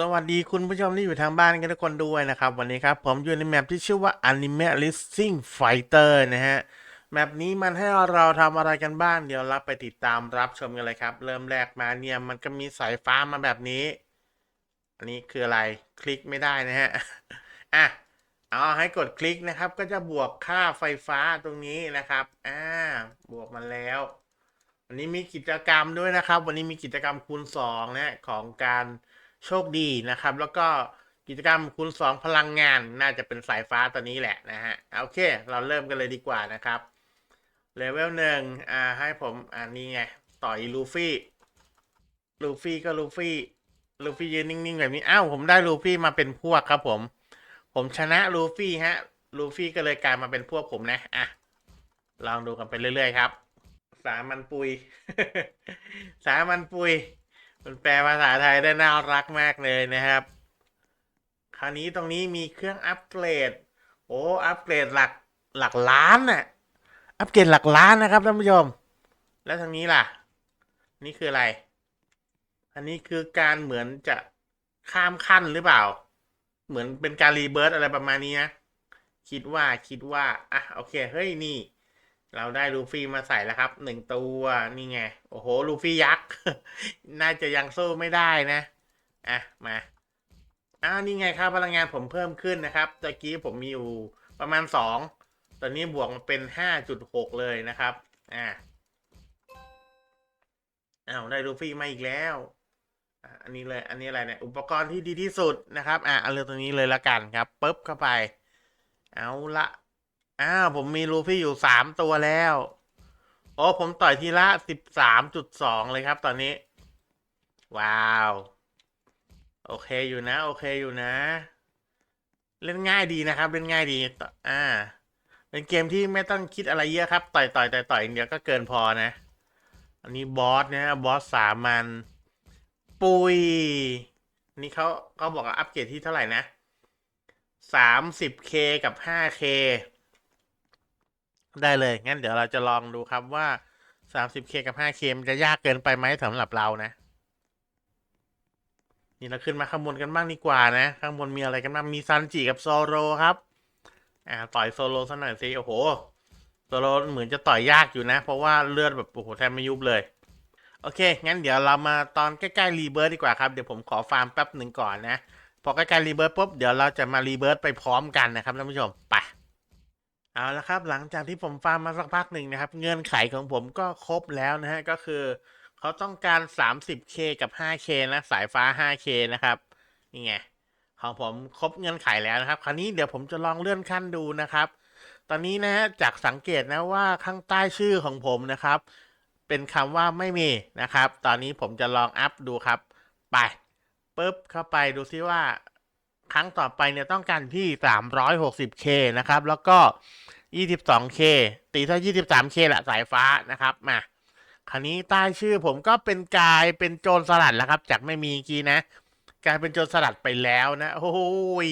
สวัสดีคุณผู้ชมที่อยู่ทางบ้านกันทุกคนด้วยนะครับ วันนี้ครับผมอยู่ในแมปที่ชื่อว่า Anime Listing Fighter นะฮะ แมปนี้มันให้เราทำอะไรกันบ้าง เดี๋ยวเราไปติดตามรับชมกันเลยครับ เริ่มแรกมาเนี่ยมันก็มีสายฟ้ามาแบบนี้ อันนี้คืออะไรคลิกไม่ได้นะฮะ อะ เอาให้กดคลิกนะครับ ก็จะบวกค่าไฟฟ้าตรงนี้นะครับ อ่า บวกมาแล้ววันนี้มีกิจกรรมด้วยนะครับ วันนี้มีกิจกรรมคูณสองนะของการ โชคดีนะครับ แล้วก็กิจกรรมคูณสองพลังงานน่าจะเป็นสายฟ้าตัวนี้แหละนะฮะโอเค เราเริ่มกันเลยดีกว่านะครับเลเวลหนึ่งอ่าให้ผมอ่านี่ไง ต่อยลูฟี่ลูฟี่ก็ลูฟี่ลูฟี่ยืนนิ่งๆแบบนี้อ้าวผมได้ลูฟี่มาเป็นพวกครับผม ผมชนะลูฟี่ฮะลูฟี่ก็เลยกลายมาเป็นพวกผมนะอะลองดูกันไปเรื่อยๆครับ สามัญปุย สามัญปุย มันแปลภาษาไทยได้น่ารักมากเลยนะครับ คราวนี้ตรงนี้มีเครื่องอัปเกรด โอ้อัปเกรดหลักหลักล้านน่ะ อัปเกรดหลักล้านนะครับท่านผู้ชม แล้วทางนี้ล่ะ นี่คืออะไร อันนี้คือการเหมือนจะข้ามขั้นหรือเปล่า เหมือนเป็นการรีเบิร์ตอะไรประมาณนี้นะ คิดว่าคิดว่า อะ โอเค เฮ้ย นี่ เราได้ลูฟี่มาใส่แล้วครับหนึ่งตัวนี่ไง โอ้โห ลูฟี่ยักษ์ น่าจะยังสู้ไม่ได้นะ อะ มาอ้าวนี่ไงครับ พลังงานผมเพิ่มขึ้นนะครับตะกี้ผมมีอยู่ประมาณสองตอนนี้บวกมาเป็นห้าจุดหกเลยนะครับ อะอ้าวได้ลูฟี่มาอีกแล้วอันนี้เลยอันนี้อะไรเนี่ยอุปกรณ์ที่ดีที่สุดนะครับ อะเอาเรื่องตรงนี้เลยละกันครับปุ๊บเข้าไป เอาละ อ้าวผมมีลูฟี่อยู่สามตัวแล้ว โอ้ผมต่อยทีละสิบสามจุดสองเลยครับตอนนี้ ว้าว โอเคอยู่นะ โอเคอยู่นะ เล่นง่ายดีนะครับ เล่นง่ายดีอ่า เป็นเกมที่ไม่ต้องคิดอะไรเยอะครับ ต่อยต่อยต่อยต่อยเดียวก็เกินพอนะ อันนี้บอสนะฮะบอสสามันปุยนี่เขาเขาบอกว่าอัปเกรดที่เท่าไหร่นะสามสิบเคกับห้าเค ได้เลย งั้นเดี๋ยวเราจะลองดูครับว่า 30K กับ 5K มันจะยากเกินไปไหมสำหรับเรานะ นี่เราขึ้นมาข้างบนกันบ้างดีกว่านะ ข้างบนมีอะไรกันบ้าง มีซันจิกับโซโลครับ อ่า ต่อยโซโลสักหน่อยสิ โอ้โห โซโลเหมือนจะต่อยยากอยู่นะ เพราะว่าเลือดแบบโอ้โหแทบไม่ยุบเลย โอเค งั้นเดี๋ยวเรามาตอนใกล้ๆรีเบิร์ดดีกว่าครับ เดี๋ยวผมขอฟาร์มแป๊บหนึ่งก่อนนะ พอใกล้ๆรีเบิร์ดปุ๊บ เดี๋ยวเราจะมารีเบิร์ดไปพร้อมกันนะครับท่านผู้ชม ไป เอาละครับหลังจากที่ผมฟาร์มมาสักพักหนึ่งนะครับ เงื่อนไขของผมก็ครบแล้วนะฮะก็คือ เขาต้องการ 30K กับ 5K นะสายฟ้า 5K นะครับนี่ไงของผมครบเงื่อนไขแล้วนะครับ คราวนี้เดี๋ยวผมจะลองเลื่อนขั้นดูนะครับ ตอนนี้นะฮะจากสังเกตนะว่าข้างใต้ชื่อของผมนะครับ เป็นคำว่าไม่มีนะครับ ตอนนี้ผมจะลองอัพดูครับ ไปปุ๊บเข้าไปดูซิว่า ครั้งต่อไปเนี่ยต้องการที่ 360K นะครับ แล้วก็ 22K ตีเท่า 23K ละสายฟ้านะครับมาคราวนี้ใต้ชื่อผมก็เป็นกลายเป็นโจรสลัดแล้วครับ จากไม่มีกี้นะ กลายเป็นโจรสลัดไปแล้วนะ โอ้ย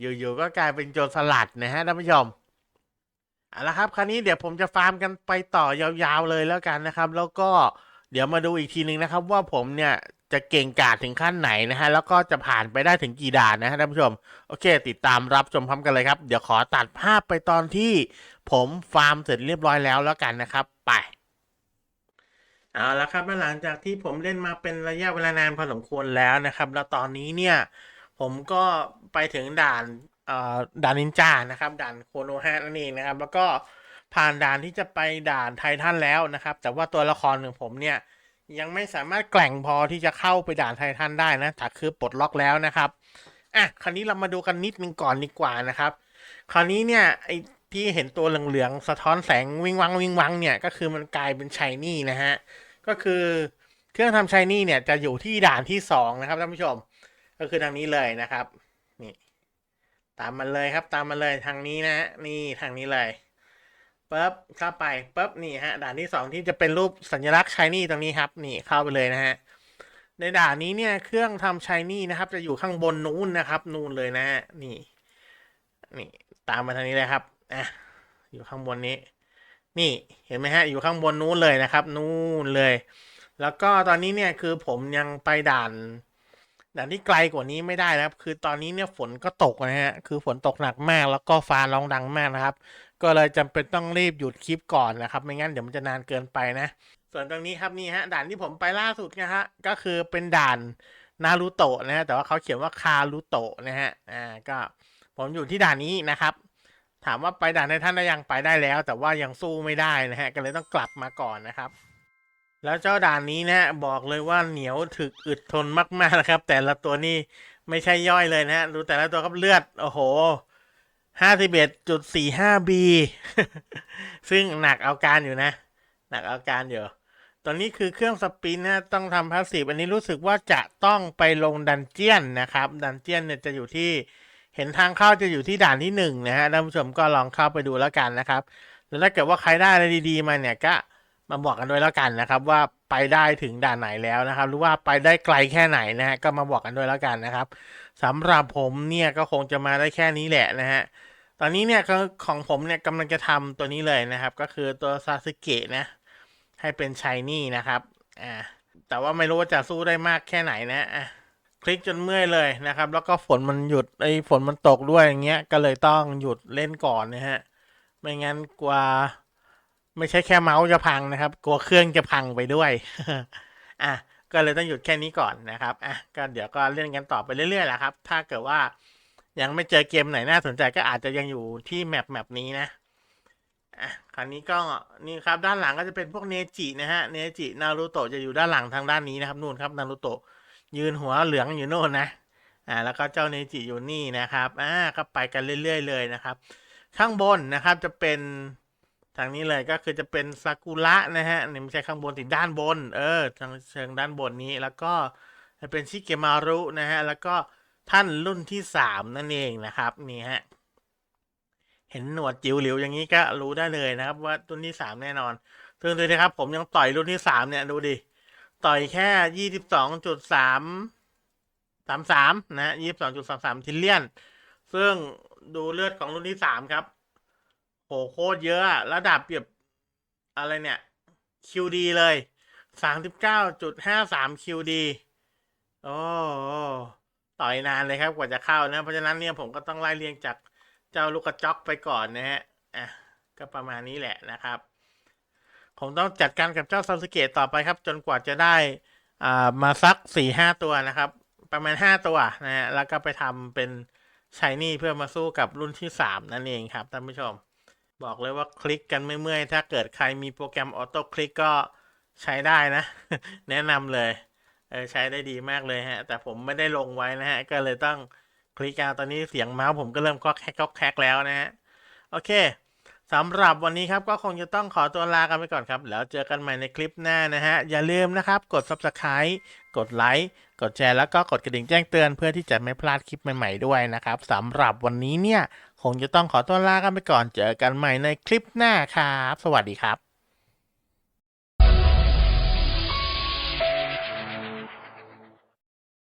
อยู่ๆก็กลายเป็นโจรสลัดนะฮะท่านผู้ชมเอาละครับ คราวนี้เดี๋ยวผมจะฟาร์มกันไปต่อยาวๆเลยแล้วกันนะครับ แล้วก็เดี๋ยวมาดูอีกทีหนึ่งนะครับ ว่าผมเนี่ย จะเก่งกาจถึงขั้นไหนนะฮะ แล้วก็จะผ่านไปได้ถึงกี่ด่านนะฮะท่านผู้ชม โอเค ติดตามรับชมพร้อมกันเลยครับ เดี๋ยวขอตัดภาพไปตอนที่ผมฟาร์มเสร็จเรียบร้อยแล้วแล้วกันนะครับ ไปเอาละครับหลังจากที่ผมเล่นมาเป็นระยะเวลานานพอสมควรแล้วนะครับ แล้วตอนนี้เนี่ย ผมก็ไปถึงด่านเอ่อด่านนินจานะครับ ด่านโคโนฮะนั่นเองนะครับ แล้วก็ผ่านด่านที่จะไปด่านไททันแล้วนะครับ แต่ว่าตัวละครของผมเนี่ย ยังไม่สามารถแกร่งพอที่จะเข้าไปด่านไททันได้นะแต่คือปลดล็อกแล้วนะครับอะคราวนี้เรามาดูกันนิดนึงก่อนดีกว่านะครับ คราวนี้เนี่ยไอ้ที่เห็นตัวเหลืองๆสะท้อนแสงวิงวังวิงวังเนี่ยก็คือมันกลายเป็นชายนี่นะฮะก็คือเครื่องทำชายนี่เนี่ยจะอยู่ที่ด่านที่สองนะครับท่านผู้ชม ก็คือทางนี้เลยนะครับนี่ตามมันเลยครับตามมันเลยทางนี้นะนี่ทางนี้เลย ปุ๊บเข้าไปปุ๊บนี่ฮะด่านที่สองที่จะเป็นรูปสัญลักษณ์ชายนี่ตรงนี้ครับนี่เข้าไปเลยนะฮะในด่านนี้เนี่ยเครื่องทำชายนี่นะครับ จะอยู่ข้างบนนู้นนะครับนู่นเลยนะฮะนี่ นี่ตามมาทางนี้เลยครับอะอยู่ข้างบนนี้ นี่เห็นไหมฮะอยู่ข้างบนนู้นเลยนะครับ นู่นเลย แล้วก็ตอนนี้เนี่ยคือผมยังไปด่าน ด่านที่ไกลกว่านี้ไม่ได้นะครับ คือตอนนี้เนี่ยฝนก็ตกนะฮะ คือฝนตกหนักมากแล้วก็ฟ้าร้องดังมากนะครับ ก็เลยจำเป็นต้องรีบหยุดคลิปก่อนนะครับ ไม่งั้นเดี๋ยวมันจะนานเกินไปนะ ส่วนตรงนี้ครับนี่ฮะด่านที่ผมไปล่าสุดนะฮะ ก็คือเป็นด่านนารูโตะนะฮะ แต่ว่าเขาเขียนว่าคารูโตะนะฮะ อ่า ก็ผมอยู่ที่ด่านนี้นะครับ ถามว่าไปด่านในท่านได้ยังไปได้แล้ว แต่ว่ายังสู้ไม่ได้นะฮะ ก็เลยต้องกลับมาก่อนนะครับ แล้วเจ้าด่านนี้นะบอกเลยว่าเหนียวถึกอึดทนมากๆนะครับ แต่ละตัวนี่ไม่ใช่ย่อยเลยนะฮะดูแต่ละตัวครับเลือด โอ้โหห้าสิบเอ็ดจุดสี่ห้าบีซึ่งหนักเอาการอยู่นะ หนักเอาการอยู่ตอนนี้คือเครื่องสปินนะต้องทำพาสซีฟอันนี้รู้สึกว่าจะต้องไปลงดันเจียนนะครับ ดันเจียนเนี่ยจะอยู่ที่เห็นทางเข้าจะอยู่ที่ด่านที่หนึ่งนะฮะท่านผู้ชมก็ลองเข้าไปดูแล้วกันนะครับ แล้วถ้าเกิดว่าใครได้อะไรดีๆมาเนี่ยก็ มาบอกกันด้วยแล้วกันนะครับว่าไปได้ถึงด่านไหนแล้วนะครับ หรือว่าไปได้ไกลแค่ไหนนะฮะก็มาบอกกันด้วยแล้วกันนะครับสำหรับผมเนี่ยก็คงจะมาได้แค่นี้แหละนะฮะตอนนี้เนี่ยของผมเนี่ยกำลังจะทำตัวนี้เลยนะครับ ก็คือตัวซาสึเกะนะให้เป็นชายนี่นะครับอ่าแต่ว่าไม่รู้ว่าจะสู้ได้มากแค่ไหนนะอะคลิกจนเมื่อยเลยนะครับ แล้วก็ฝนมันหยุดไอ้ฝนมันตกด้วยอย่างเงี้ยก็เลยต้องหยุดเล่นก่อนนะฮะไม่งั้นกลัว ไม่ใช่แค่เมาส์จะพังนะครับ กลัวเครื่องจะพังไปด้วยอะก็เลยต้องหยุดแค่นี้ก่อนนะครับอะก็เดี๋ยวก็เล่นกันต่อไปเรื่อยๆแหละครับ ถ้าเกิดว่ายังไม่เจอเกมไหนน่าสนใจก็อาจจะยังอยู่ที่แมปแมปนี้นะอะคราวนี้ก็นี่ครับด้านหลังก็จะเป็นพวกเนจินะฮะเนจินารูโตะจะอยู่ด้านหลังทางด้านนี้นะครับนู่นครับนารูโตะยืนหัวเหลืองอยู่โน่นนะอ่าแล้วก็เจ้าเนจิอยู่นี่นะครับอ่าก็ไปกันเรื่อย ๆ เลยนะครับ ข้างบนนะครับจะเป็นางนี้เลยก็คือจะเป็นซากุระนะฮะนี่ไม่ใช่ข้างบนติดด้านบน เออทางเชิงด้านบนนี้แล้วก็จะเป็นชิเกมารุนะฮะแล้วก็ท่านรุ่นที่สามนั่นเองนะครับนี่ฮะเห็นหนวดจิ๋วหลิวอย่างนี้ก็รู้ได้เลยนะครับ ว่ารุ่นที่สามแน่นอนซึ่งดูนะครับ ผมยังต่อยรุ่นที่สามเนี่ยดูดิต่อยแค่ยี่สิบสองจุดสามสามสามนะฮะยี่สิบสองจุดสามสามทิลเลียน ซึ่งดูเลือดของรุ่นที่สามครับ โหโคตรเยอะอะระดับแบบอะไรเนี่ย QD เลยสามสิบเก้าจุดห้าสาม QD โอ้ต่อยนานเลยครับกว่าจะเข้านะ เพราะฉะนั้นเนี่ยผมก็ต้องไล่เรียงจากเจ้าลูกกระจอกไปก่อนนะฮะอะก็ประมาณนี้แหละนะครับ ผมต้องจัดการกับเจ้าซาสึเกะต่อไปครับ จนกว่าจะได้อ่ามาสักสี่ห้าตัวนะครับ ประมาณห้าตัวนะฮะแล้วก็ไปทำเป็นชายนี่เพื่อมาสู้กับรุ่นที่สามนั่นเองครับท่านผู้ชม บอกเลยว่าคลิกกันไม่เมื่อยถ้าเกิดใครมีโปรแกรมออโต้คลิกก็ใช้ได้นะ แนะนำเลยเออใช้ได้ดีมากเลยฮะ แต่ผมไม่ได้ลงไว้นะฮะ ก็เลยต้องคลิกเอาตอนนี้เสียงเมาส์ผมก็เริ่มก็แคกก็แคกแล้วนะฮะ โอเค สำหรับวันนี้ครับก็คงจะต้องขอตัวลากันไปก่อนครับ แล้วเจอกันใหม่ในคลิปหน้านะฮะ อย่าลืมนะครับ กด subscribe กดไลค์กดแชร์แล้วก็กดกระดิ่งแจ้งเตือนเพื่อที่จะไม่พลาดคลิปใหม่ๆด้วยนะครับสำหรับวันนี้เนี่ย คงจะต้องขอตัวลากันไปก่อน เจอกันใหม่ในคลิปหน้าครับ สวัสดีครับ